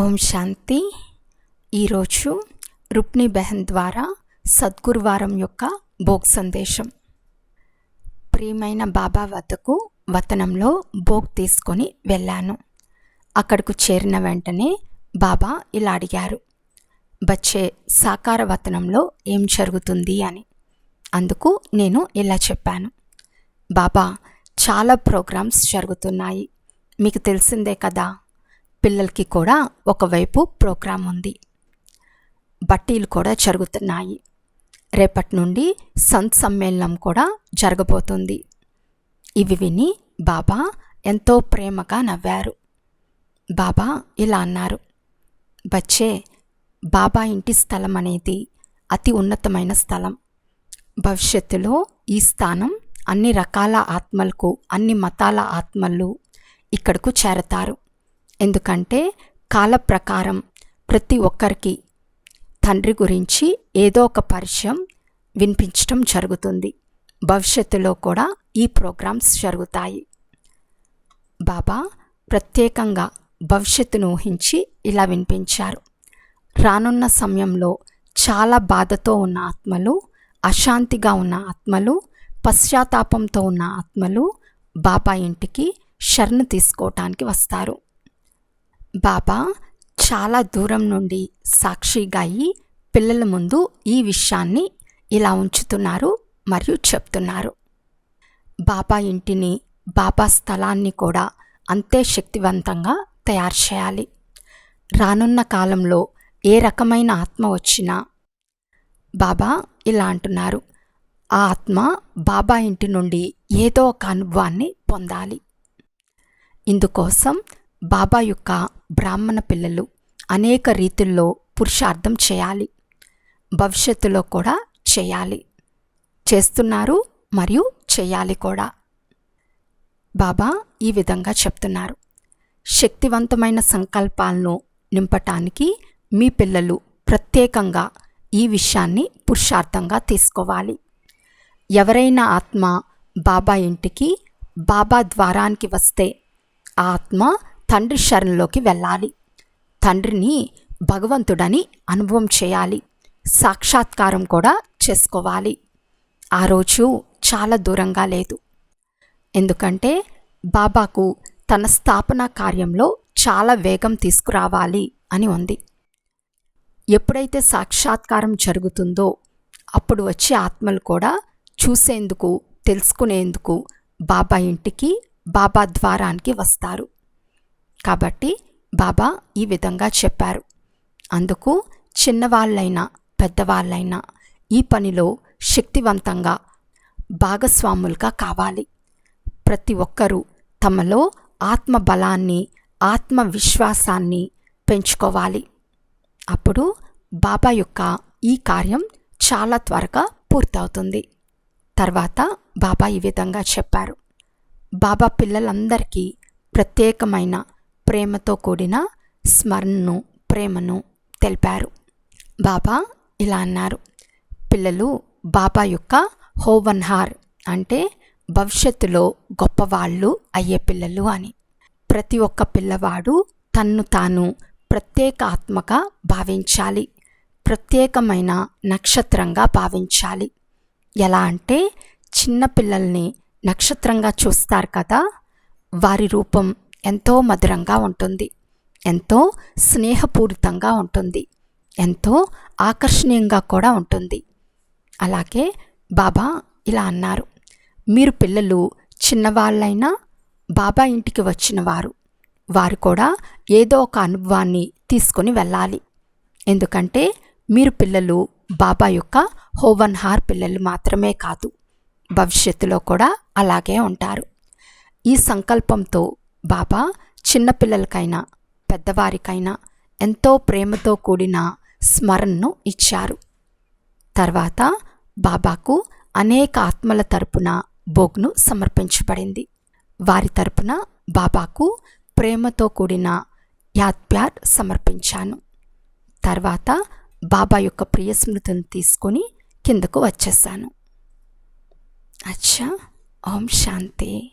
ఓం శాంతి. ఈరోజు రుక్ని బెహన్ ద్వారా సద్గురువారం యొక్క భోగ్ సందేశం. ప్రియమైన బాబా వద్దకు వతనంలో భోగ్ తీసుకొని వెళ్ళాను. అక్కడకు చేరిన వెంటనే బాబా ఇలా అడిగారు. బచ్చే సాకార వతనంలో ఏం జరుగుతుంది అని. అందుకు నేను ఇలా చెప్పాను. బాబా చాలా ప్రోగ్రామ్స్ జరుగుతున్నాయి. మీకు తెలిసిందే కదా పిల్లలకి కూడా ఒకవైపు ప్రోగ్రాం ఉంది. బట్టీలు కూడా జరుగుతున్నాయి. రేపటి నుండి సంత్ సమ్మేళనం కూడా జరగబోతుంది. ఇవి విని బాబా ఎంతో ప్రేమగా నవ్వారు. బాబా ఇలా అన్నారు. బచ్చే బాబా ఇంటి స్థలం అనేది అతి ఉన్నతమైన స్థలం. భవిష్యత్తులో ఈ స్థానం అన్ని రకాల ఆత్మలకు అన్ని మతాల ఆత్మలు ఇక్కడకు చేరతారు. ఎందుకంటే కాల ప్రకారం ప్రతి ఒక్కరికి తండ్రి గురించి ఏదో ఒక పరిచయం వినిపించటం జరుగుతుంది. భవిష్యత్తులో కూడా ఈ ప్రోగ్రామ్స్ జరుగుతాయి. బాబా ప్రత్యేకంగా భవిష్యత్తును ఊహించి ఇలా వినిపించారు. రానున్న సమయంలో చాలా బాధతో ఉన్న ఆత్మలు అశాంతిగా ఉన్న ఆత్మలు పశ్చాత్తాపంతో ఉన్న ఆత్మలు బాబా ఇంటికి శరణు తీసుకోవటానికి వస్తారు. బాబా చాలా దూరం నుండి సాక్షిగా అయి పిల్లల ముందు ఈ విషయాన్ని ఇలా ఉంచుతున్నారు మరియు చెప్తున్నారు. బాబా ఇంటిని బాబా స్థలాన్ని కూడా అంతే శక్తివంతంగా తయారు చేయాలి. రానున్న కాలంలో ఏ రకమైన ఆత్మ వచ్చినా బాబా ఇలా అంటున్నారు. ఆ ఆత్మ బాబా ఇంటి నుండి ఏదో ఒక అనుభవాన్ని పొందాలి. ఇందుకోసం బాబా యొక్క బ్రాహ్మణ పిల్లలు అనేక రీతుల్లో పురుషార్థం చేయాలి. భవిష్యత్తులో కూడా చేయాలి. చేస్తున్నారు మరియు చేయాలి కూడా. బాబా ఈ విధంగా చెప్తున్నారు. శక్తివంతమైన సంకల్పాలను నింపటానికి మీ పిల్లలు ప్రత్యేకంగా ఈ విషయాన్ని పురుషార్థంగా తీసుకోవాలి. ఎవరైనా ఆత్మ బాబా ఇంటికి బాబా ద్వారానికి వస్తే ఆ ఆత్మ తండ్రి శరణలోకి వెళ్ళాలి. తండ్రిని భగవంతుడని అనుభవం చేయాలి. సాక్షాత్కారం కూడా చేసుకోవాలి. ఆ రోజు చాలా దూరంగా లేదు. ఎందుకంటే బాబాకు తన స్థాపన కార్యంలో చాలా వేగం తీసుకురావాలి అని ఉంది. ఎప్పుడైతే సాక్షాత్కారం జరుగుతుందో అప్పుడు వచ్చే ఆత్మలు కూడా చూసేందుకు తెలుసుకునేందుకు బాబా ఇంటికి బాబా ద్వారానికి వస్తారు. కాబట్టి బాబా ఈ విధంగా చెప్పారు. అందుకు చిన్నవాళ్ళైనా పెద్దవాళ్ళైనా ఈ పనిలో శక్తివంతంగా భాగస్వాములుగా కావాలి. ప్రతి ఒక్కరూ తమలో ఆత్మ బలాన్ని ఆత్మవిశ్వాసాన్ని పెంచుకోవాలి. అప్పుడు బాబా యొక్క ఈ కార్యం చాలా త్వరగా పూర్తవుతుంది. తర్వాత బాబా ఈ విధంగా చెప్పారు. బాబా పిల్లలందరికీ ప్రత్యేకమైన ప్రేమతో కూడిన స్మరణను ప్రేమను తెలిపారు. బాబా ఇలా అన్నారు. పిల్లలు బాబా యొక్క హోవన్హార్ అంటే భవిష్యత్తులో గొప్పవాళ్ళు అయ్యే పిల్లలు అని. ప్రతి ఒక్క పిల్లవాడు తన్ను తాను ప్రత్యేక భావించాలి. ప్రత్యేకమైన నక్షత్రంగా భావించాలి. ఎలా అంటే చిన్న పిల్లల్ని నక్షత్రంగా చూస్తారు కదా వారి రూపం ఎంతో మధురంగా ఉంటుంది. ఎంతో స్నేహపూరితంగా ఉంటుంది. ఎంతో ఆకర్షణీయంగా కూడా ఉంటుంది. అలాగే బాబా ఇలా అన్నారు. మీరు పిల్లలు చిన్నవాళ్ళైనా బాబా ఇంటికి వచ్చిన వారు. వారు కూడా ఏదో ఒక అనుభవాన్ని తీసుకొని వెళ్ళాలి. ఎందుకంటే మీరు పిల్లలు బాబా యొక్క హోవన్ హార్ పిల్లలు మాత్రమే కాదు. భవిష్యత్తులో కూడా అలాగే ఉంటారు. ఈ సంకల్పంతో బాబా చిన్నపిల్లలకైనా పెద్దవారికైనా ఎంతో ప్రేమతో కూడిన స్మరణను ఇచ్చారు. తర్వాత బాబాకు అనేక ఆత్మల తరపున బోగ్ను సమర్పించబడింది. వారి తరపున బాబాకు ప్రేమతో కూడిన యాద్ప్యార్ సమర్పించాను. తర్వాత బాబా యొక్క ప్రియ స్మృతిని తీసుకొని కిందకు వచ్చేసాను అచ్చా ఓం శాంతి.